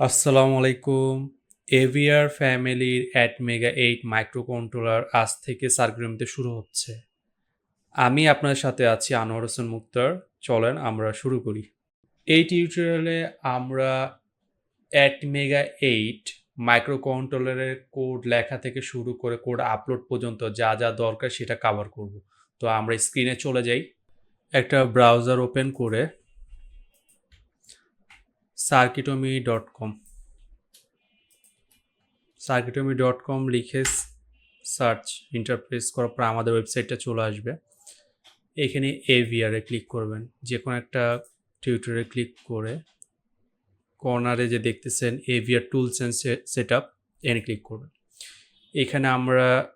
আসসালামু আলাইকুম এভিআর ফ্যামিলির অ্যাট মেগা এইট মাইক্রোকন্ট্রোলার আজ থেকে সার্গ্রামিতে শুরু হচ্ছে। আমি আপনার সাথে আছি আনোয়ার হোসেন মুক্তার। চলেন আমরা শুরু করি। এই টিউটোরিয়ালে আমরা অ্যাট মেগা এইট মাইক্রোকন্ট্রোলারের কোড লেখা থেকে শুরু করে কোড আপলোড পর্যন্ত যা যা দরকার সেটা কভার করব। তো আমরা স্ক্রিনে চলে যাই। একটা ব্রাউজার ওপেন করে সার্কিটমি ডট কম সার্কিটোমি ডট কম লিখে সার্চ ইন্টারপ্রেস করার পর আমাদের ওয়েবসাইটটা চলে আসবে। এখানে এভিআরে ক্লিক করবেন। যে কোনো একটা টিউটোরে ক্লিক করে কর্নারে যে দেখতেছেন AVR tools and set up এনে ক্লিক করবেন। এখানে আমরা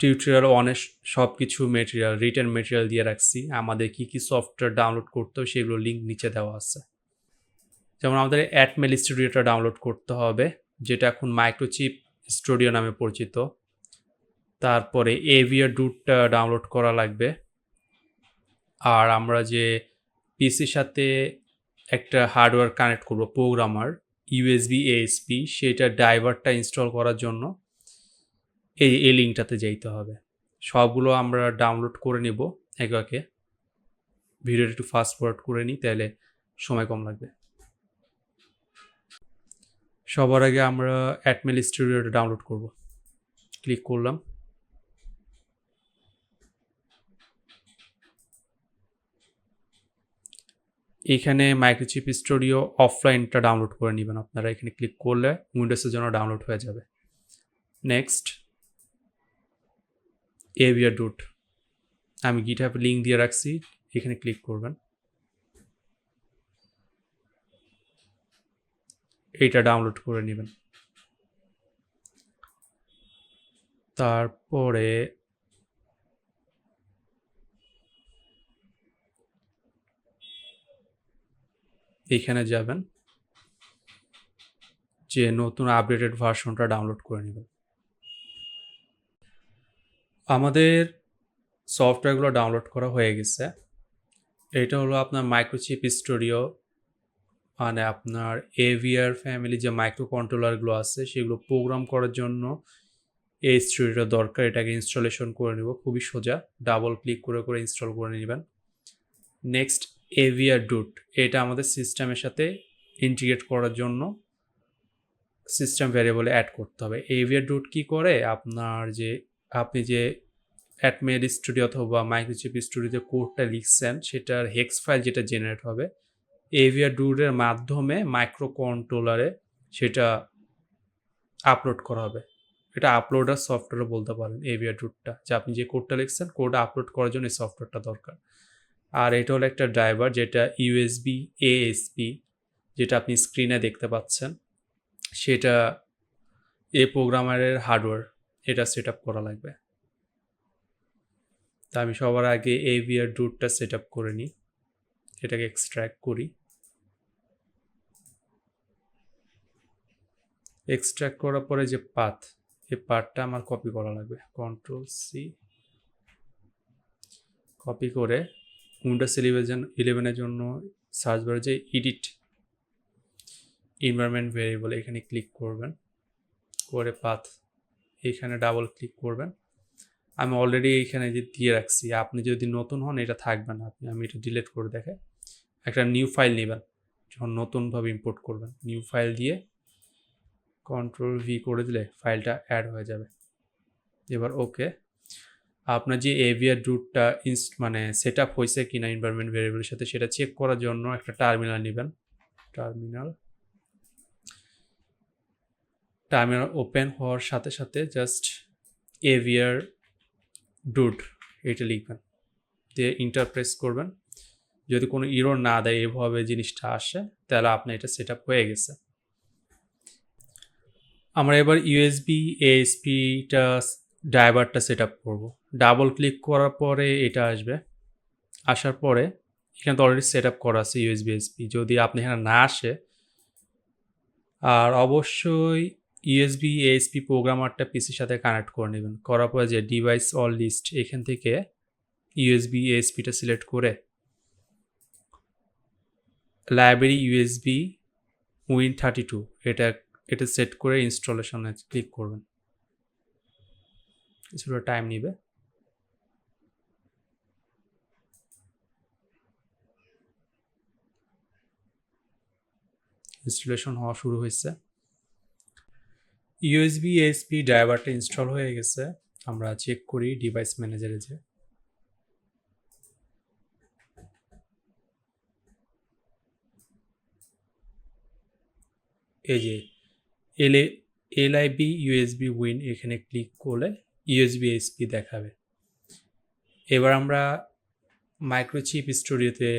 টিউটোরিয়াল অনেক সব কিছু মেটেরিয়াল রিটার্ন মেটেরিয়াল দিয়ে রাখছি। আমাদের কি কি সফটওয়্যার ডাউনলোড করতে হবে সেগুলো লিঙ্ক নিচে দেওয়া আছে। যেমন আমাদের অ্যাটমেল স্টুডিওটা ডাউনলোড করতে হবে, যেটা এখন মাইক্রোচিপ স্টুডিও নামে পরিচিত। তারপরে এভিয়ার ডুটটা ডাউনলোড করা লাগবে। আর আমরা যে পিসির সাথে একটা হার্ডওয়্যার কানেক্ট করব প্রোগ্রামার ইউএসবি এএসপি সেটা ড্রাইভারটা ইনস্টল করার জন্য এই এই লিঙ্কটাতে যাইতে হবে। সবগুলো আমরা ডাউনলোড করে নেব একে একে। ভিডিওটা একটু ফাস্ট ফরওয়ার্ড করে নিই, তাহলে সময় কম লাগবে। সবার আগে আমরা অ্যাটমেল স্টুডিওটা ডাউনলোড করব। ক্লিক করলাম। এখানে মাইক্রোচিপ স্টুডিও অফলাইনটা ডাউনলোড করে নেবেন আপনারা। এখানে ক্লিক করলে উইন্ডোজের জন্য ডাউনলোড হয়ে যাবে। নেক্সট এভিয়ার ডুট আমি গিটহাব লিঙ্ক দিয়ে রাখছি। এখানে ক্লিক করবেন। এইটা ডাউনলোড করে নেবেন। তারপরে এখানে যাবেন, যে নতুন আপডেটেড ভার্সনটা ডাউনলোড করে নেবেন। আমাদের সফটওয়্যারগুলো ডাউনলোড করা হয়ে গেছে। এটা হলো আপনার মাইক্রোচিপ স্টুডিও মানে আপনার এভিআর ফ্যামিলি যে মাইক্রো কন্ট্রোলারগুলো আছে, সেগুলো প্রোগ্রাম করার জন্য এই স্টুডিওটা দরকার। এটাকে ইনস্টলেশন করে নেব, খুবই সোজা। ডাবল ক্লিক করে করে ইনস্টল করে নেবেন। নেক্সট এভিআর ডুট এটা আমাদের সিস্টেমের সাথে ইন্টিগ্রেট করার জন্য সিস্টেম ভ্যারিয়েবলে অ্যাড করতে হবে। এভিআর ডুট কী করে? আপনার যে, আপনি যে অ্যাটমেড স্টুডিও অথবা মাইক্রোচিপ স্টুডিওতে কোডটা লিখছেন, সেটার হেক্স ফাইল যেটা জেনারেট হবে এভিআর ডুডের মাধ্যমে মাইক্রো কন্ট্রোলারে সেটা আপলোড করা হবে। এটা আপলোডার সফটওয়্যার বলতে পারেন এভিআর ডুটটা যে আপনি যে কোডটা লিখছেন কোড আপলোড করার জন্য এই সফটওয়্যারটা দরকার। আর এটা হলো একটা ড্রাইভার যেটা ইউএসবি এএসপি যেটা আপনি স্ক্রিনে দেখতে পাচ্ছেন। সেটা এ প্রোগ্রামারের হার্ডওয়্যার এটা সেট আপ করা লাগবে। তা আমি সবার আগে এভিয়ার ডুটটা সেট আপ করে নিই। এটাকে এক্সট্র্যাক্ট করি। এক্সট্র্যাক্ট করার পরে যে পাথ এই পাথটা আমার কপি করা লাগবে। কন্ট্রোল সি কপি করে উইন্ডোজ ইলেভেন ইলেভেনের জন্য সার্চ বারে যে এডিট ইনভারমেন্ট ভেরিয়েবল এখানে ক্লিক করবেন। করে পাথ এখানে ডাবল ক্লিক করবেন। আমি অলরেডি এইখানে যে দিয়ে রাখছি, আপনি যদি নতুন হন, এটা থাকবে না। আপনি, আমি এটা ডিলিট করে দেখে একটা নিউ ফাইল নেবেন, যখন নতুনভাবে ইম্পোর্ট করবেন। নিউ ফাইল দিয়ে কন্ট্রোল ভি করে দিলে ফাইলটা অ্যাড হয়ে যাবে। এবার ওকে আপনার যে এভিআর রুটটা ইনস মানে সেট আপ হয়েছে কিনা এনভায়রনমেন্ট ভেরিয়েবলের সাথে সেটা চেক করার জন্য একটা টার্মিনাল নেবেন। টার্মিনাল টার্মিনাল ওপেন হওয়ার সাথে সাথে জাস্ট এভিআর ডুড এটা লিখবেন। দিয়ে ইন্টারপ্রেস করবেন। যদি কোনো ইরোর না দেয়, এভাবে জিনিসটা আসে, তাহলে আপনার এটা সেট হয়ে গেছে। আমরা এবার ইউএসবি এএসপিটা ড্রাইভারটা সেট আপ করব। ডাবল ক্লিক করার পরে এটা আসবে। আসার পরে এখানে তো অলরেডি সেট আপ করা আছে ইউএসবি এসপি যদি আপনি এখানে না আসে, আর অবশ্যই ইউএসবি এএসপি প্রোগ্রামারটা পিসির সাথে কানেক্ট করে নেবেন। করার পরে যে ডিভাইস অল লিস্ট এখান থেকে ইউএসবি এএসপিটা সিলেক্ট করে library USB win thirty two এটা এটা সেট করে ইনস্টলেশনে ক্লিক করবেন। কিছুটা টাইম নেবে। ইনস্টলেশন হওয়া শুরু হয়েছে। ইউএসবি এসপি ড্রাইভারটা ইনস্টল হয়ে গেছে। আমরা চেক করি ডিভাইস ম্যানেজারে যে এই যে L L IB USB win এখানে ক্লিক করলে ইউএসবি এসপি দেখাবে। এবার আমরা মাইক্রোচিপ স্টুডিওতে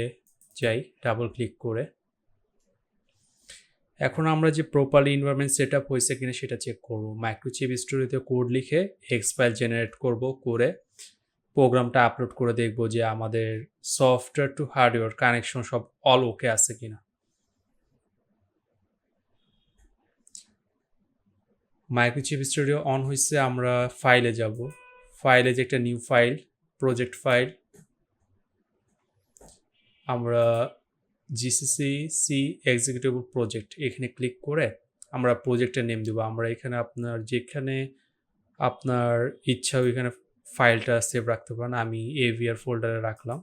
যাই ডাবল ক্লিক করে। এখন আমরা যে প্রপারলি এনভায়রনমেন্ট সেট আপ হয়েছে কিনা সেটা চেক করব। মাইক্রোচিপ স্টুডিওতে কোড লিখে এক্স ফাইল জেনারেট করব, করে প্রোগ্রামটা আপলোড করে দেখব যে আমাদের সফটওয়্যার টু হার্ডওয়্যার কানেকশন সব অল ওকে আছে কিনা। মাইক্রোচিপ স্টুডিও অন হয়েছে আমরা ফাইলে যাব। ফাইলে যে একটা নিউ ফাইল প্রজেক্ট ফাইল আমরা জিসিসি সি এক্সিকিউটিভ প্রজেক্ট এখানে ক্লিক করে আমরা প্রজেক্টের নেম দেবো। আমরা এখানে আপনার যেখানে আপনার ইচ্ছা ওইখানে ফাইলটা সেভ রাখতে পারেন। আমি এভিআর ফোল্ডারে রাখলাম।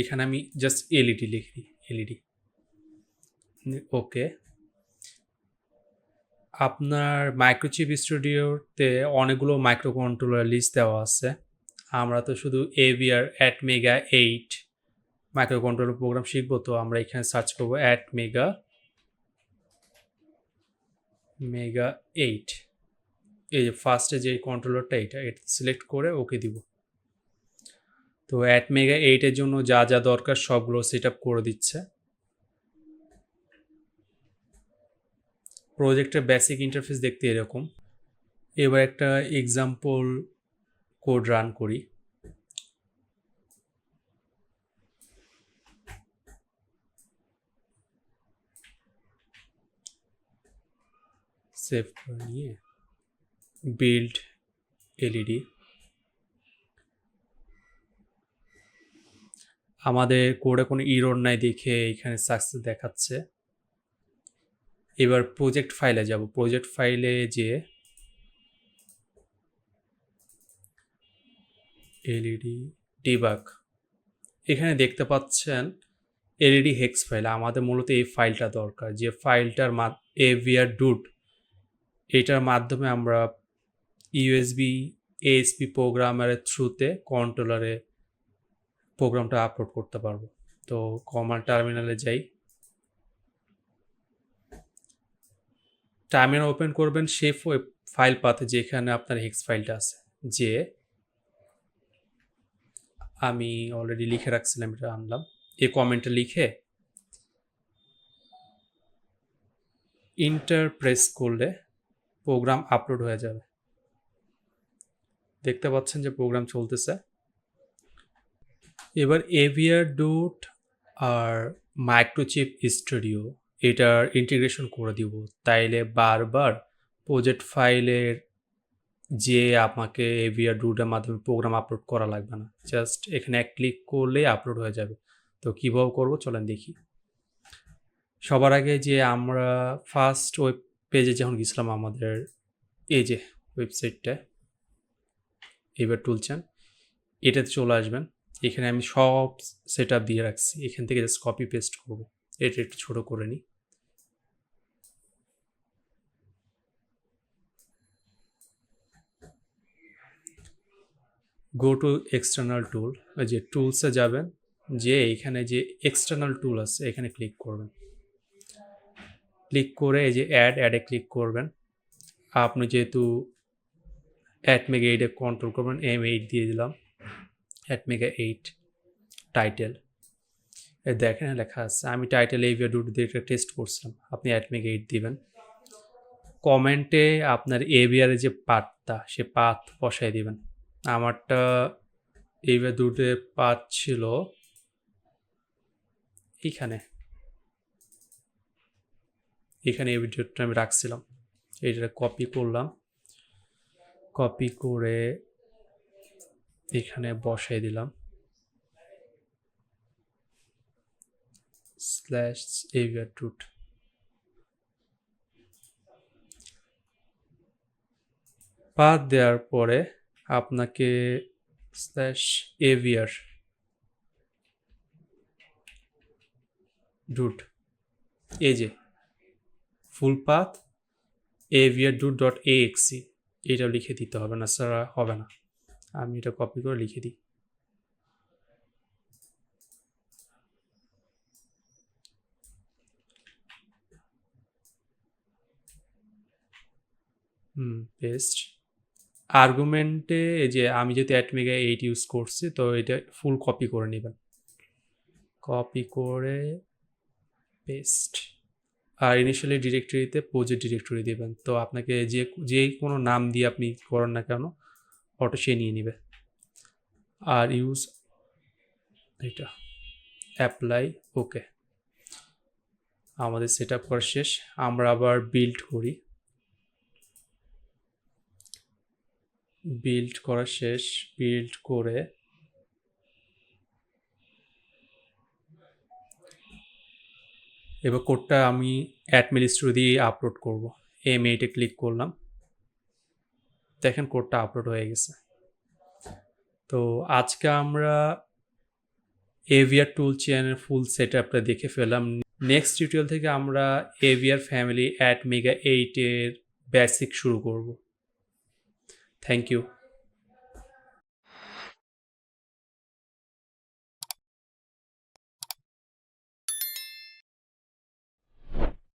এখানে আমি জাস্ট এলইডি লিখি এলইডি ওকে আপনার মাইক্রোচিপ স্টুডিওতে অনেকগুলো মাইক্রো কন্ট্রোলার লিস্ট দেওয়া আছে। আমরা তো শুধু AVR ATmega eight microcontroller program শিখব, তো আমরা এখানে সার্চ করব অ্যাট মেগা মেগা এইট এই যে ফার্স্টে যে কন্ট্রোলারটা এটা এটা সিলেক্ট করে ওকে দিব। তো অ্যাট মেগা এইটের জন্য যা যা দরকার সবগুলো সেট করে দিচ্ছে। প্রজেক্টের বেসিক ইন্টারফেস দেখতে এরকম। এবার একটা এক্সাম্পল কোড রান করি। সেভ করে নিয়ে বিল্ড এলইডি আমাদের কোডে কোনো ইরোর নাই দেখে এখানে সাকসেস দেখাচ্ছে। এবার প্রজেক্ট ফাইলে যাব। প্রজেক্ট ফাইলে যে এলইডি ডিবাগ এখানে দেখতে পাচ্ছেন এলইডি হেক্স ফাইল আমাদের মূলত এই ফাইলটা দরকার। যে ফাইলটার এভিআর ডুট এটার মাধ্যমে আমরা ইউএসবি এএসপি প্রোগ্রামারের থ্রুতে কন্ট্রোলারে প্রোগ্রামটা আপলোড করতে পারব। তো কমান্ড টার্মিনালে যাই। টার্মিনাল ওপেন করবেন সেই ফাইল পাতে যেখানে আপনার হেক্স ফাইলটা আছে, যে আমি অলরেডি লিখে রাখছিলাম, এটা আনলাম। এই কমেন্টটা লিখে ইন্টার প্রেস করলে প্রোগ্রাম আপলোড হয়ে যাবে। দেখতে পাচ্ছেন যে প্রোগ্রাম চলতেছে। এবার এভিয়ার ডুট আর মাইক্রোচিপ স্টুডিও এটার ইন্টিগ্রেশন করে দিব। তাইলে বারবার প্রজেক্ট ফাইলের যে আমাকে এভিআর ডুটের মাধ্যমে প্রোগ্রাম আপলোড করা লাগবে না। জাস্ট এখানে এক ক্লিক করলেই আপলোড হয়ে যাবে। তো কীভাবে করব চলেন দেখি। সবার আগে যে আমরা ফার্স্ট ওয়েব পেজে যখন গেছিলাম আমাদের, এই যে ওয়েবসাইটটা এবার তুলছেন, এটাতে চলে আসবেন। এখানে আমি সব সেট দিয়ে রাখছি। এখান থেকে জাস্ট কপি পেস্ট করব। এটা একটু ছোটো করে নিই। গো টু এক্সটার্নাল টুল যে টুলসে যাবেন, যে এখানে যে এক্সটার্নাল টুল আছে, এখানে ক্লিক করবেন। ক্লিক করে এই যে অ্যাড অ্যাডে ক্লিক করবেন। আপনি যেহেতু অ্যাট মেগা এইটে কন্ট্রোল করবেন এম এইট দিয়ে দিলাম অ্যাট মেগা এইট টাইটেল দেখেন, লেখা আছে, আমি টাইটেল এই ভিডিও দিয়ে একটা টেস্ট করছিলাম, আপনি অ্যাট মেগা এইট দিবেন। কমেন্টে আপনার এভিআরের যে পাথটা সে পাত বসাই দিবেন। আমারটা এইবার দুটো পাঁচ ছিল। এইখানে। এখানে এই ভিডিওটা আমি রাখছিলাম। এইটা কপি করলাম। কপি করে এখানে বসাই দিলাম। স্ল্যাশ এভিয়ার টুট পাত দেওয়ার পরে আপনাকে স্ল্যাশ এভিয়ার ডুট এই যে full path AVR dude dot exe এটা লিখে দিতে হবে না স্যার হবে না। আমি এটা কপি করে লিখে দিই। হুম পেস্ট আর্গুমেন্টে যে আমি যেহেতু অ্যাটমেগা এইট ইউজ করছি, তো এটা ফুল কপি করে নেবেন। কপি করে পেস্ট আর ইনিশিয়ালি ডিরেক্টরিতে প্রজেক্ট ডিরেক্টরি দেবেন। তো আপনাকে যে যে কোনো নাম দিয়ে আপনি করেন না কেন অটো সে নিয়ে নেবে। আর ইউজ এটা। অ্যাপ্লাই ওকে আমাদের সেট আপ করা শেষ। আমরা আবার বিল্ড করি। বিল্ড করা শেষ বিল্ড করে এবার কোডটা আমি অ্যাডমিল স্টোরি দিয়ে আপলোড করব। এম এইটে ক্লিক করলাম। দেখেন কোডটা আপলোড হয়ে গেছে। তো আজকে আমরা এভিয়ার টুল চেয়ারের ফুল সেট আপটা দেখে ফেলাম নেক্সট টিউটোরিয়াল থেকে আমরা এভিয়ার ফ্যামিলি অ্যাট মেগা এইটের বেসিক শুরু করব। Thank you.